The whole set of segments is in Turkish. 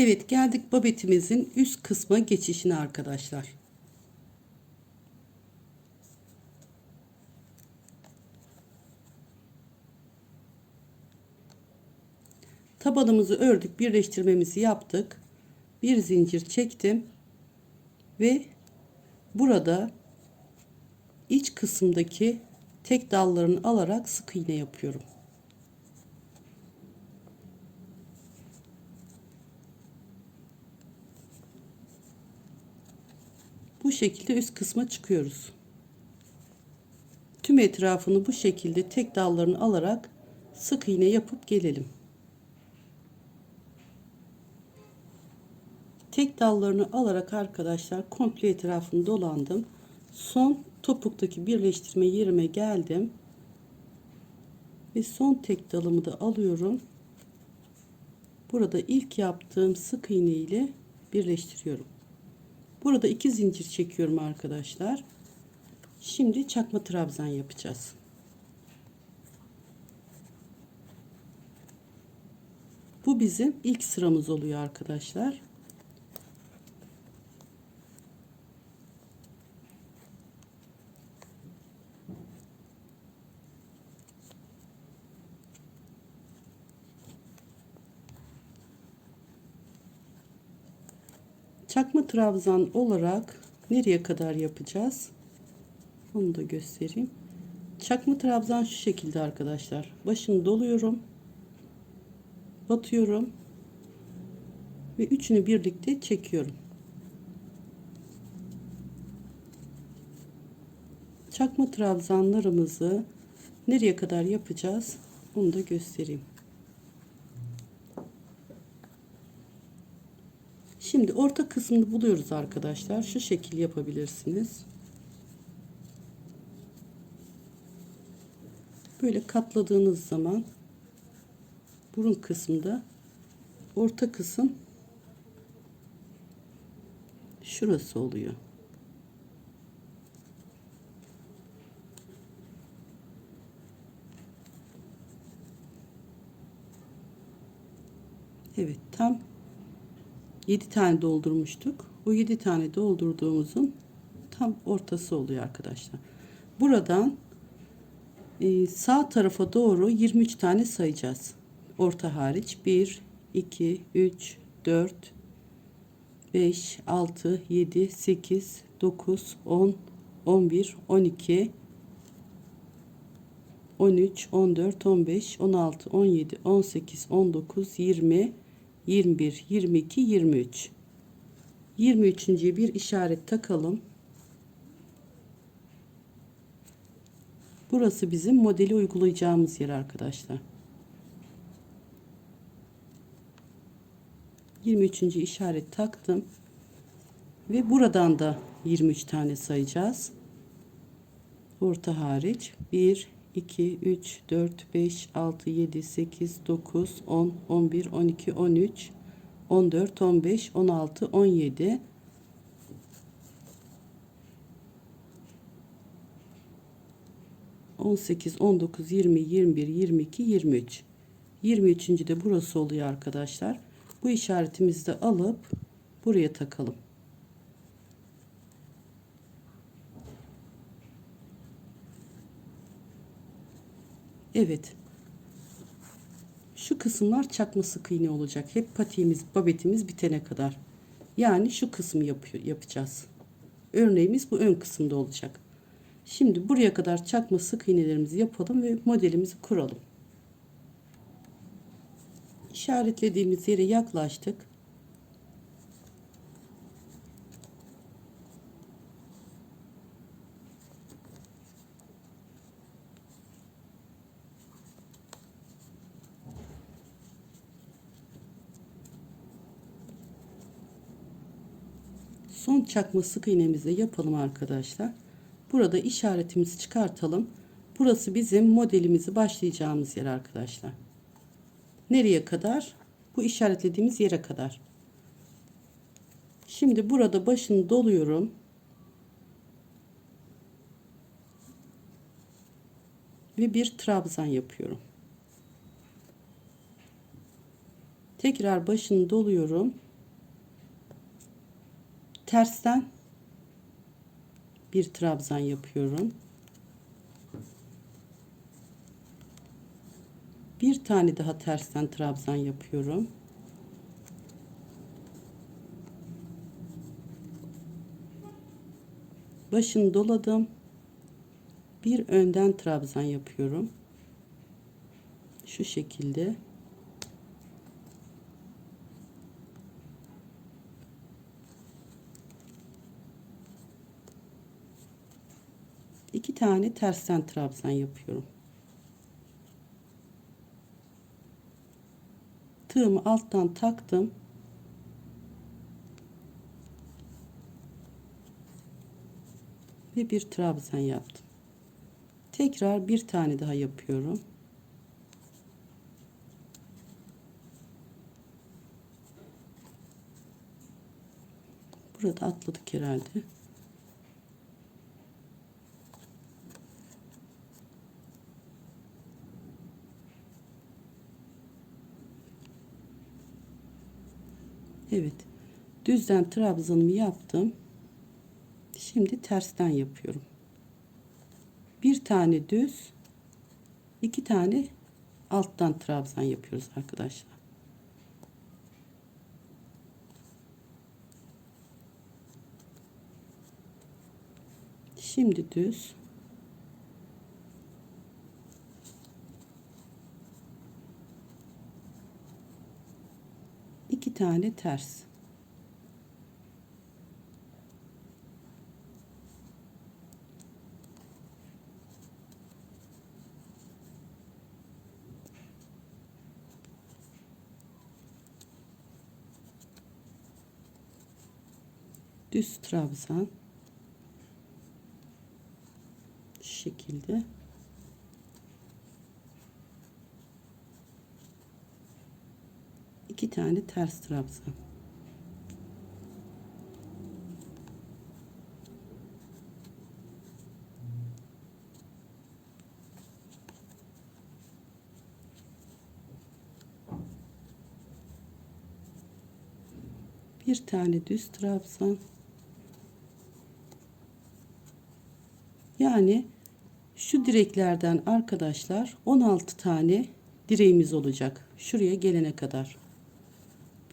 Evet geldik babetimizin üst kısma geçişine arkadaşlar. Tabanımızı ördük, birleştirmemizi yaptık. Bir zincir çektim ve burada iç kısımdaki tek dallarını alarak sık iğne yapıyorum. Bu şekilde üst kısma çıkıyoruz. Tüm etrafını bu şekilde tek dallarını alarak sık iğne yapıp gelelim. Tek dallarını alarak arkadaşlar komple etrafını dolandım. Son topuktaki birleştirme yerime geldim. Ve son tek dalımı da alıyorum. Burada ilk yaptığım sık iğne ile birleştiriyorum. Burada iki zincir çekiyorum arkadaşlar. Şimdi çakma trabzan yapacağız. Bu bizim ilk sıramız oluyor arkadaşlar. Çakma trabzan olarak nereye kadar yapacağız? Onu da göstereyim. Çakma trabzan şu şekilde arkadaşlar. Başını doluyorum. Batıyorum. Ve üçünü birlikte çekiyorum. Çakma trabzanlarımızı nereye kadar yapacağız? Onu da göstereyim. Şimdi orta kısmını buluyoruz arkadaşlar. Şu şekil yapabilirsiniz. Böyle katladığınız zaman burun kısmında orta kısım şurası oluyor. Evet tam 7 tane doldurmuştuk. Bu 7 tane doldurduğumuzun tam ortası oluyor arkadaşlar. Buradan e, sağ tarafa doğru 23 tane sayacağız. Orta hariç 1 2 3 4 5 6 7 8 9 10 11 12 13 14 15 16 17 18 19 20 21, 22, 23. 23. bir işaret takalım. Burası bizim modeli uygulayacağımız yer arkadaşlar. 23. işaret taktım. Ve buradan da 23 tane sayacağız. Orta hariç 1 2 3 4 5 6 7 8 9 10 11 12 13 14 15 16 17 18 19 20 21 22 23 23. de burası oluyor arkadaşlar. Bu işaretimizi de alıp buraya takalım. Evet. Şu kısımlar çakma sık iğne olacak. Hep patiğimiz, babetimiz bitene kadar. Yani şu kısmı yapıyor, yapacağız. Örneğimiz bu ön kısımda olacak. Şimdi buraya kadar çakma sık iğnelerimizi yapalım ve modelimizi kuralım. İşaretlediğimiz yere yaklaştık. son çakma sık iğnemizi yapalım arkadaşlar. Burada işaretimizi çıkartalım. Burası bizim modelimizi başlayacağımız yer arkadaşlar. Nereye kadar? Bu işaretlediğimiz yere kadar. Şimdi burada başını doluyorum. Ve bir trabzan yapıyorum. Tekrar başını doluyorum tersten bir trabzan yapıyorum. Bir tane daha tersten trabzan yapıyorum. Başını doladım. Bir önden trabzan yapıyorum. Şu şekilde. İki tane tersten trabzan yapıyorum. Tığımı alttan taktım. Ve bir trabzan yaptım. Tekrar bir tane daha yapıyorum. Burada atladık herhalde. Evet. Düzden trabzanımı yaptım. Şimdi tersten yapıyorum. Bir tane düz, iki tane alttan trabzan yapıyoruz arkadaşlar. Şimdi düz. iki tane ters. Düz trabzan. Şekilde. İki tane ters trabzan. Bir tane düz trabzan. Yani şu direklerden arkadaşlar 16 tane direğimiz olacak. Şuraya gelene kadar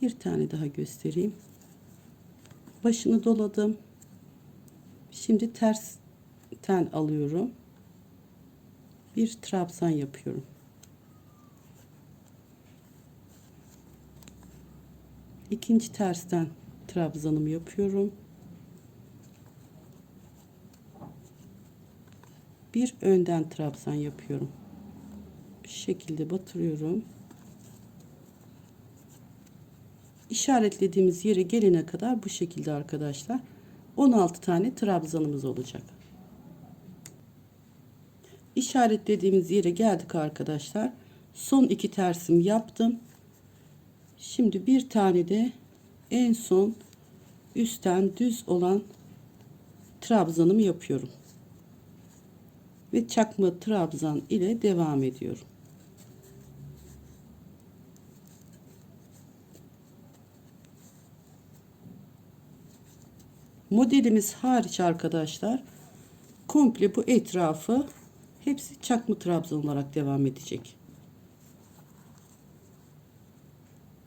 bir tane daha göstereyim. Başını doladım. Şimdi tersten alıyorum. Bir trabzan yapıyorum. İkinci tersten trabzanımı yapıyorum. Bir önden trabzan yapıyorum. Bir şekilde batırıyorum işaretlediğimiz yere gelene kadar bu şekilde arkadaşlar. 16 tane trabzanımız olacak. İşaretlediğimiz yere geldik arkadaşlar. Son iki tersim yaptım. Şimdi bir tane de en son üstten düz olan trabzanımı yapıyorum. Ve çakma trabzan ile devam ediyorum modelimiz hariç arkadaşlar komple bu etrafı hepsi çakma trabzan olarak devam edecek.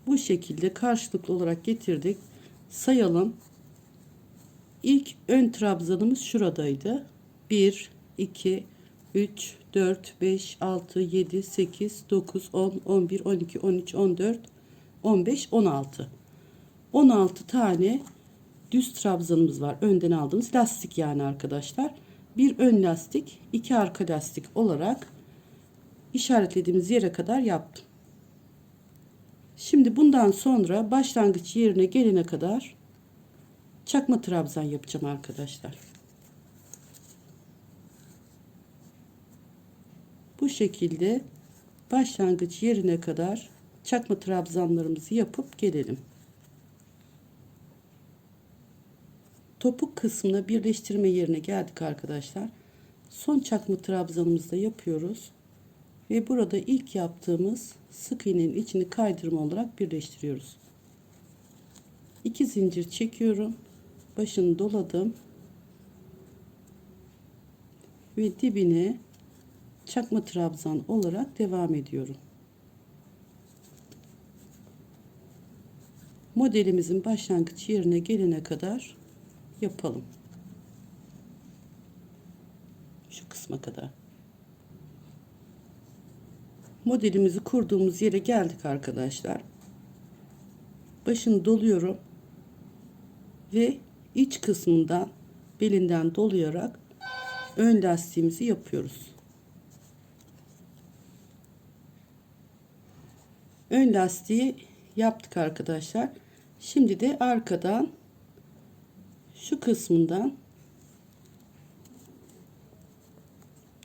Bu şekilde karşılıklı olarak getirdik. Sayalım. İlk ön trabzanımız şuradaydı. 1 2 3 4 5 6 7 8 9 10 11 12 13 14 15 16 16 tane düz trabzanımız var. Önden aldığımız lastik yani arkadaşlar. Bir ön lastik, iki arka lastik olarak işaretlediğimiz yere kadar yaptım. Şimdi bundan sonra başlangıç yerine gelene kadar çakma trabzan yapacağım arkadaşlar. Bu şekilde başlangıç yerine kadar çakma trabzanlarımızı yapıp gelelim. Topuk kısmına birleştirme yerine geldik arkadaşlar. Son çakma trabzanımızda yapıyoruz. Ve burada ilk yaptığımız sık iğnenin içini kaydırma olarak birleştiriyoruz. 2 zincir çekiyorum. başını doladım ve dibine çakma trabzan olarak devam ediyorum. Modelimizin başlangıç yerine gelene kadar yapalım. Şu kısma kadar. Modelimizi kurduğumuz yere geldik arkadaşlar. Başını doluyorum ve iç kısmından belinden dolayarak ön lastiğimizi yapıyoruz. Ön lastiği yaptık arkadaşlar. Şimdi de arkadan şu kısmından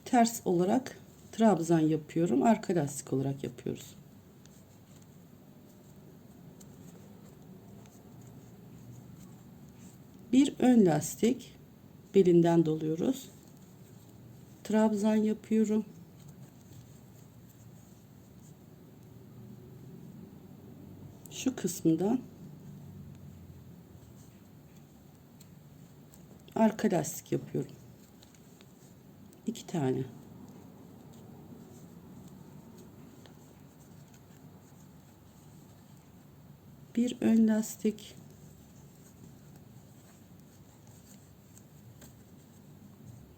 ters olarak trabzan yapıyorum. Arka lastik olarak yapıyoruz. Bir ön lastik belinden doluyoruz. Trabzan yapıyorum. Şu kısmından arka lastik yapıyorum. İki tane. Bir ön lastik.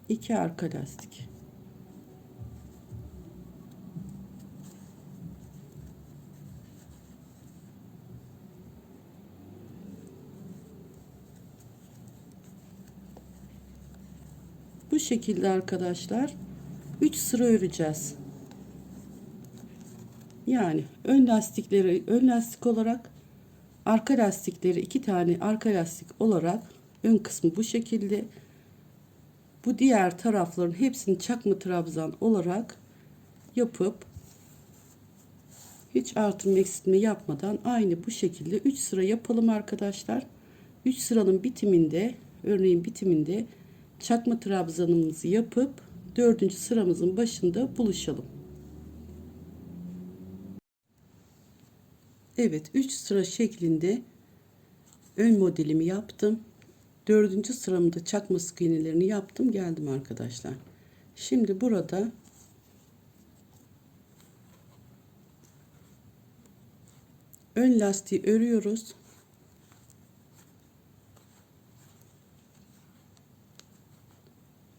iki arka lastik. Bu şekilde arkadaşlar 3 sıra öreceğiz. Yani ön lastikleri ön lastik olarak arka lastikleri iki tane arka lastik olarak ön kısmı bu şekilde bu diğer tarafların hepsini çakma trabzan olarak yapıp hiç artırma eksiltme yapmadan aynı bu şekilde 3 sıra yapalım arkadaşlar. 3 sıranın bitiminde örneğin bitiminde çakma trabzanımızı yapıp 4. sıramızın başında buluşalım. Evet 3 sıra şeklinde ön modelimi yaptım. Dördüncü sıramda çakma sık iğnelerini yaptım geldim arkadaşlar. Şimdi burada ön lastiği örüyoruz.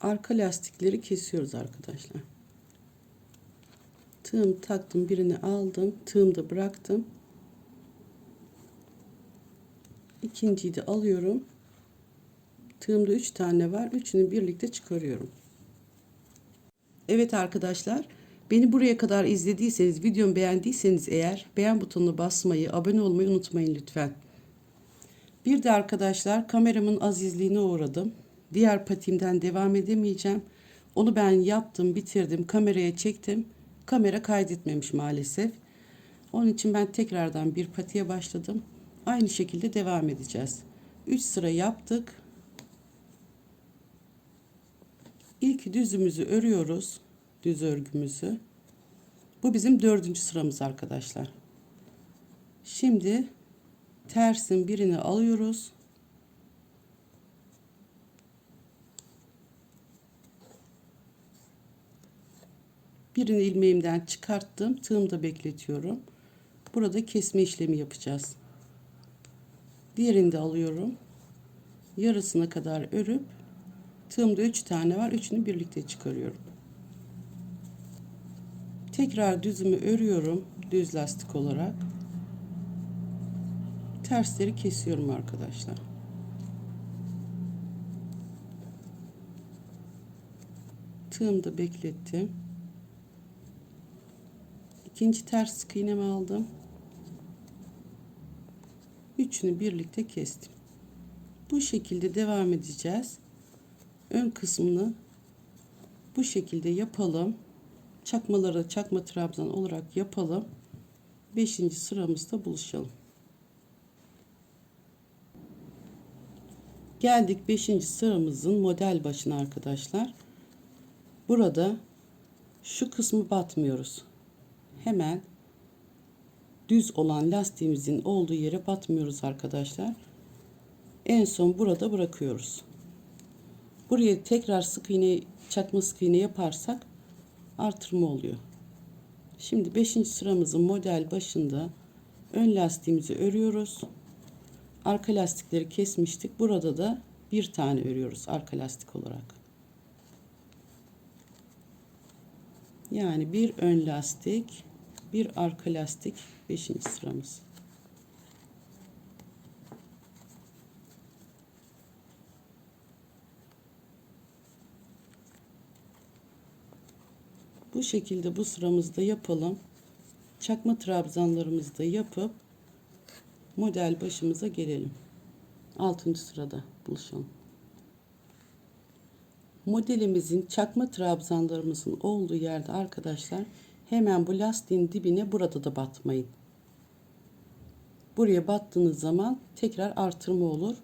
Arka lastikleri kesiyoruz arkadaşlar. Tığım taktım birini aldım. Tığımda bıraktım. İkinciyi de alıyorum. Tığımda 3 tane var. Üçünü birlikte çıkarıyorum. Evet arkadaşlar. Beni buraya kadar izlediyseniz, videomu beğendiyseniz eğer beğen butonuna basmayı, abone olmayı unutmayın lütfen. Bir de arkadaşlar kameramın azizliğine uğradım. Diğer patimden devam edemeyeceğim. Onu ben yaptım, bitirdim, kameraya çektim. Kamera kaydetmemiş maalesef. Onun için ben tekrardan bir patiye başladım. Aynı şekilde devam edeceğiz. 3 sıra yaptık. İlk düzümüzü örüyoruz. Düz örgümüzü. Bu bizim dördüncü sıramız arkadaşlar. Şimdi tersin birini alıyoruz. Birini ilmeğimden çıkarttım. Tığımda bekletiyorum. Burada kesme işlemi yapacağız. Diğerini de alıyorum. Yarısına kadar örüp tığımda 3 tane var. Üçünü birlikte çıkarıyorum. Tekrar düzümü örüyorum. Düz lastik olarak. Tersleri kesiyorum arkadaşlar. Tığımda beklettim. İkinci ters sık iğnemi aldım. Üçünü birlikte kestim. Bu şekilde devam edeceğiz. Ön kısmını bu şekilde yapalım. Çakmaları çakma trabzan olarak yapalım. Beşinci sıramızda buluşalım. Geldik beşinci sıramızın model başına arkadaşlar. Burada şu kısmı batmıyoruz. Hemen düz olan lastiğimizin olduğu yere batmıyoruz arkadaşlar. En son burada bırakıyoruz. Buraya tekrar sık iğne, çakma sık iğne yaparsak artırma oluyor. Şimdi 5. sıramızın model başında ön lastiğimizi örüyoruz. Arka lastikleri kesmiştik. Burada da bir tane örüyoruz arka lastik olarak. Yani bir ön lastik, bir arka lastik 5. sıramız. Bu şekilde bu sıramızda yapalım. Çakma trabzanlarımızı da yapıp model başımıza gelelim. 6. sırada buluşalım. Modelimizin çakma trabzanlarımızın olduğu yerde arkadaşlar hemen bu lastiğin dibine burada da batmayın. Buraya battığınız zaman tekrar artırma olur.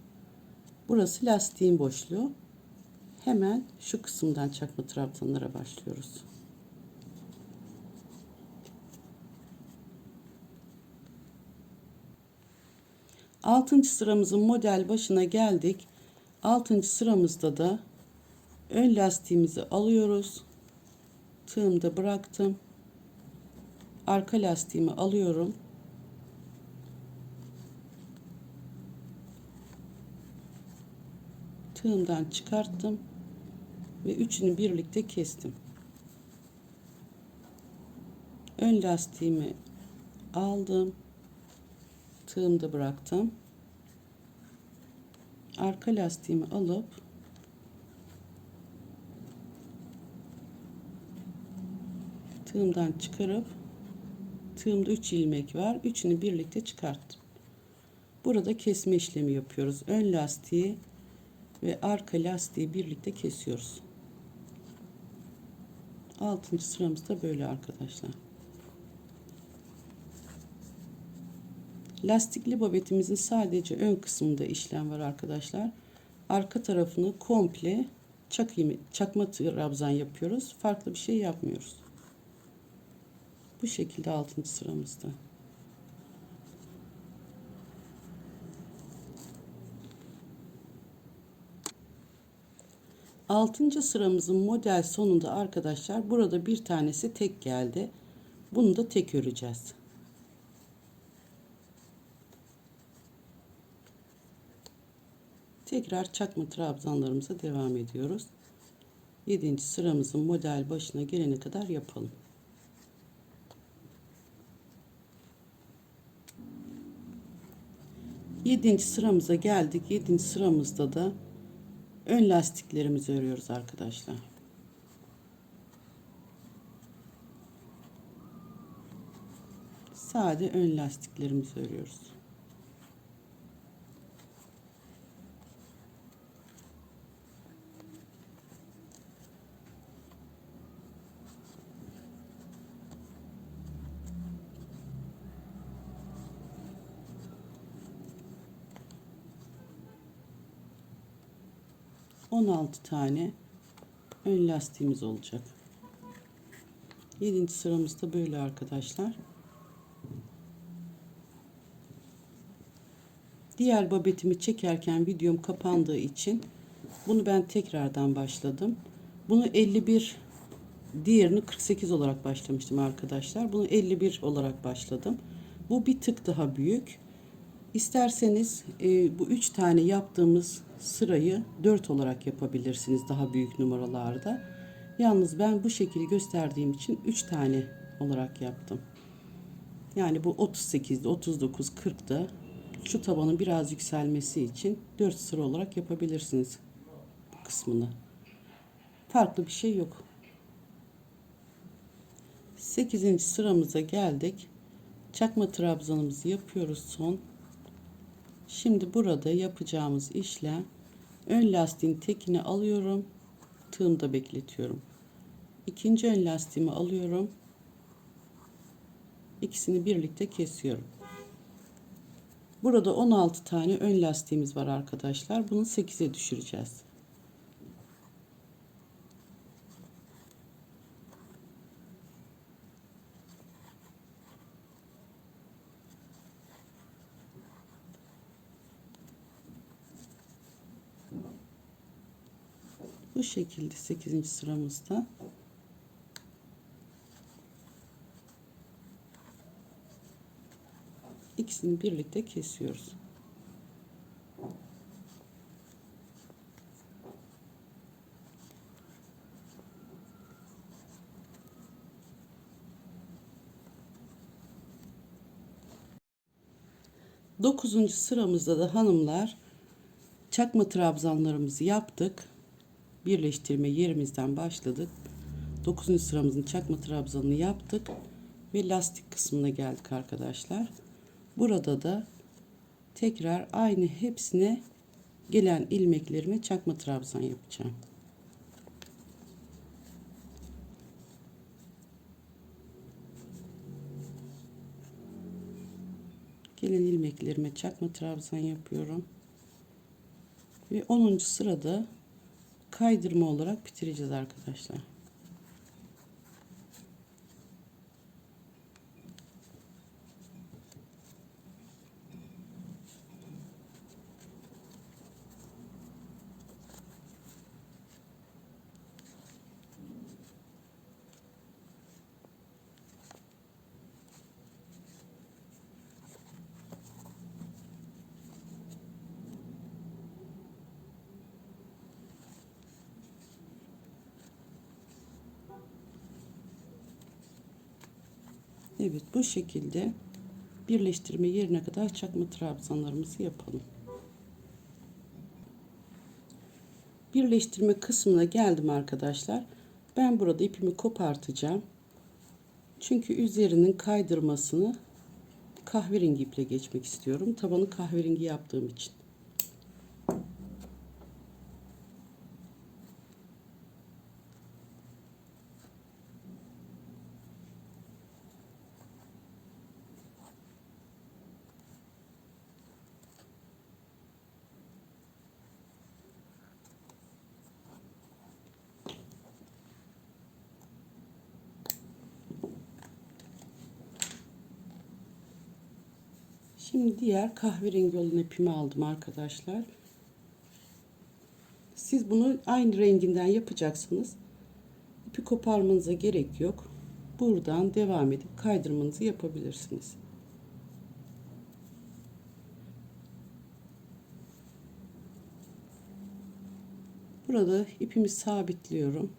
Burası lastiğin boşluğu. Hemen şu kısımdan çakma trabzanlara başlıyoruz. Altıncı sıramızın model başına geldik. Altıncı sıramızda da ön lastiğimizi alıyoruz. Tığımda bıraktım. Arka lastiğimi alıyorum. Tığımdan çıkarttım ve üçünü birlikte kestim. Ön lastiğimi aldım. Tığımda bıraktım. Arka lastiğimi alıp tığımdan çıkarıp tığımda 3 ilmek var. Üçünü birlikte çıkarttım. Burada kesme işlemi yapıyoruz. Ön lastiği ve arka lastiği birlikte kesiyoruz. 6. sıramızda böyle arkadaşlar. Lastikli babetimizin sadece ön kısmında işlem var arkadaşlar. Arka tarafını komple çak çakma trabzan yapıyoruz. Farklı bir şey yapmıyoruz. Bu şekilde 6. sıramızda. Altıncı sıramızın model sonunda arkadaşlar burada bir tanesi tek geldi. Bunu da tek öreceğiz. Tekrar çakma trabzanlarımıza devam ediyoruz. 7. sıramızın model başına gelene kadar yapalım. Yedinci sıramıza geldik. Yedinci sıramızda da ön lastiklerimizi örüyoruz arkadaşlar. Sade ön lastiklerimizi örüyoruz. 16 tane ön lastiğimiz olacak. 7. sıramızda böyle arkadaşlar. Diğer babetimi çekerken videom kapandığı için bunu ben tekrardan başladım. Bunu 51 diğerini 48 olarak başlamıştım arkadaşlar. Bunu 51 olarak başladım. Bu bir tık daha büyük. İsterseniz e, bu üç tane yaptığımız sırayı 4 olarak yapabilirsiniz daha büyük numaralarda. Yalnız ben bu şekilde gösterdiğim için 3 tane olarak yaptım. Yani bu 38'de 39 40'da şu tabanın biraz yükselmesi için 4 sıra olarak yapabilirsiniz bu kısmını. Farklı bir şey yok. 8. sıramıza geldik. Çakma trabzanımızı yapıyoruz son. Şimdi burada yapacağımız işlem ön lastiğin tekini alıyorum. Tığımda bekletiyorum. İkinci ön lastiğimi alıyorum. İkisini birlikte kesiyorum. Burada 16 tane ön lastiğimiz var arkadaşlar. Bunu 8'e düşüreceğiz. Bu şekilde 8. sıramızda. İkisini birlikte kesiyoruz. Dokuzuncu sıramızda da hanımlar çakma trabzanlarımızı yaptık. Birleştirme yerimizden başladık. Dokuzuncu sıramızın çakma trabzanını yaptık ve lastik kısmına geldik arkadaşlar. Burada da tekrar aynı hepsine gelen ilmeklerime çakma trabzan yapacağım. Gelen ilmeklerime çakma trabzan yapıyorum. Ve 10. sırada kaydırma olarak bitireceğiz arkadaşlar. Evet bu şekilde birleştirme yerine kadar çakma trabzanlarımızı yapalım. Birleştirme kısmına geldim arkadaşlar. Ben burada ipimi kopartacağım. Çünkü üzerinin kaydırmasını kahverengi iple geçmek istiyorum. Tabanı kahverengi yaptığım için. Şimdi diğer kahverengi olan ipimi aldım arkadaşlar. Siz bunu aynı renginden yapacaksınız. İpi koparmanıza gerek yok. Buradan devam edip kaydırmanızı yapabilirsiniz. Burada ipimi sabitliyorum.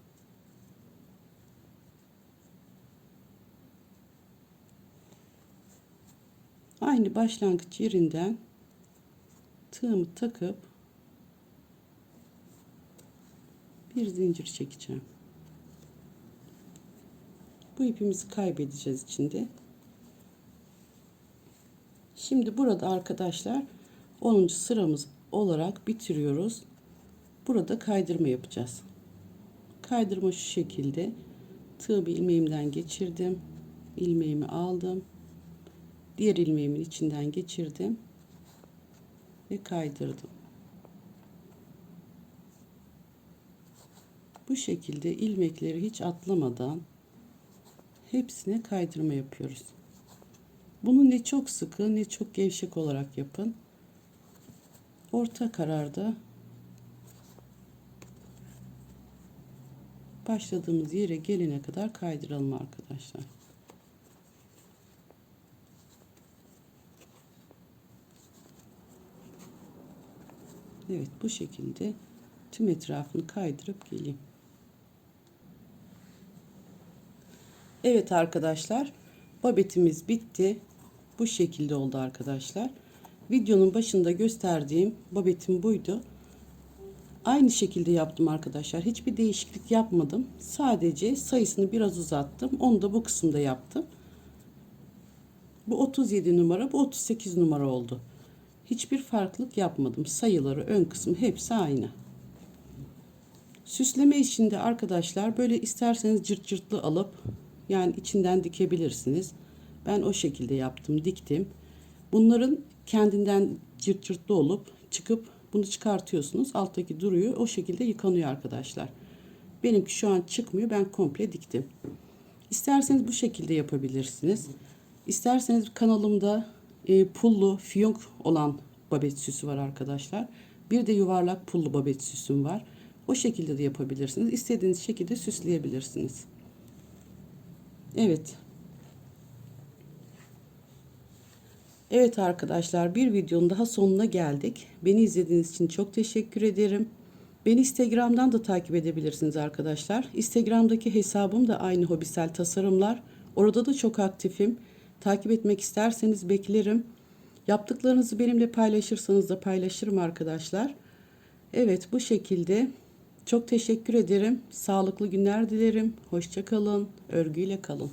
Aynı başlangıç yerinden tığımı takıp bir zincir çekeceğim. Bu ipimizi kaybedeceğiz içinde. Şimdi burada arkadaşlar 10. sıramız olarak bitiriyoruz. Burada kaydırma yapacağız. Kaydırma şu şekilde. Tığ bir ilmeğimden geçirdim. ilmeğimi aldım diğer ilmeğimin içinden geçirdim ve kaydırdım. Bu şekilde ilmekleri hiç atlamadan hepsine kaydırma yapıyoruz. Bunu ne çok sıkı ne çok gevşek olarak yapın. Orta kararda başladığımız yere gelene kadar kaydıralım arkadaşlar. Evet bu şekilde tüm etrafını kaydırıp geleyim. Evet arkadaşlar babetimiz bitti. Bu şekilde oldu arkadaşlar. Videonun başında gösterdiğim babetim buydu. Aynı şekilde yaptım arkadaşlar. Hiçbir değişiklik yapmadım. Sadece sayısını biraz uzattım. Onu da bu kısımda yaptım. Bu 37 numara, bu 38 numara oldu. Hiçbir farklılık yapmadım. Sayıları, ön kısmı hepsi aynı. Süsleme işinde arkadaşlar böyle isterseniz cırt cırtlı alıp yani içinden dikebilirsiniz. Ben o şekilde yaptım, diktim. Bunların kendinden cırt cırtlı olup çıkıp bunu çıkartıyorsunuz. Alttaki duruyor. O şekilde yıkanıyor arkadaşlar. Benimki şu an çıkmıyor. Ben komple diktim. İsterseniz bu şekilde yapabilirsiniz. İsterseniz kanalımda e, pullu fiyonk olan babet süsü var arkadaşlar. Bir de yuvarlak pullu babet süsüm var. O şekilde de yapabilirsiniz. İstediğiniz şekilde süsleyebilirsiniz. Evet. Evet arkadaşlar bir videonun daha sonuna geldik. Beni izlediğiniz için çok teşekkür ederim. Beni Instagram'dan da takip edebilirsiniz arkadaşlar. Instagram'daki hesabım da aynı hobisel tasarımlar. Orada da çok aktifim. Takip etmek isterseniz beklerim. Yaptıklarınızı benimle paylaşırsanız da paylaşırım arkadaşlar. Evet bu şekilde. Çok teşekkür ederim. Sağlıklı günler dilerim. Hoşça kalın. Örgüyle kalın.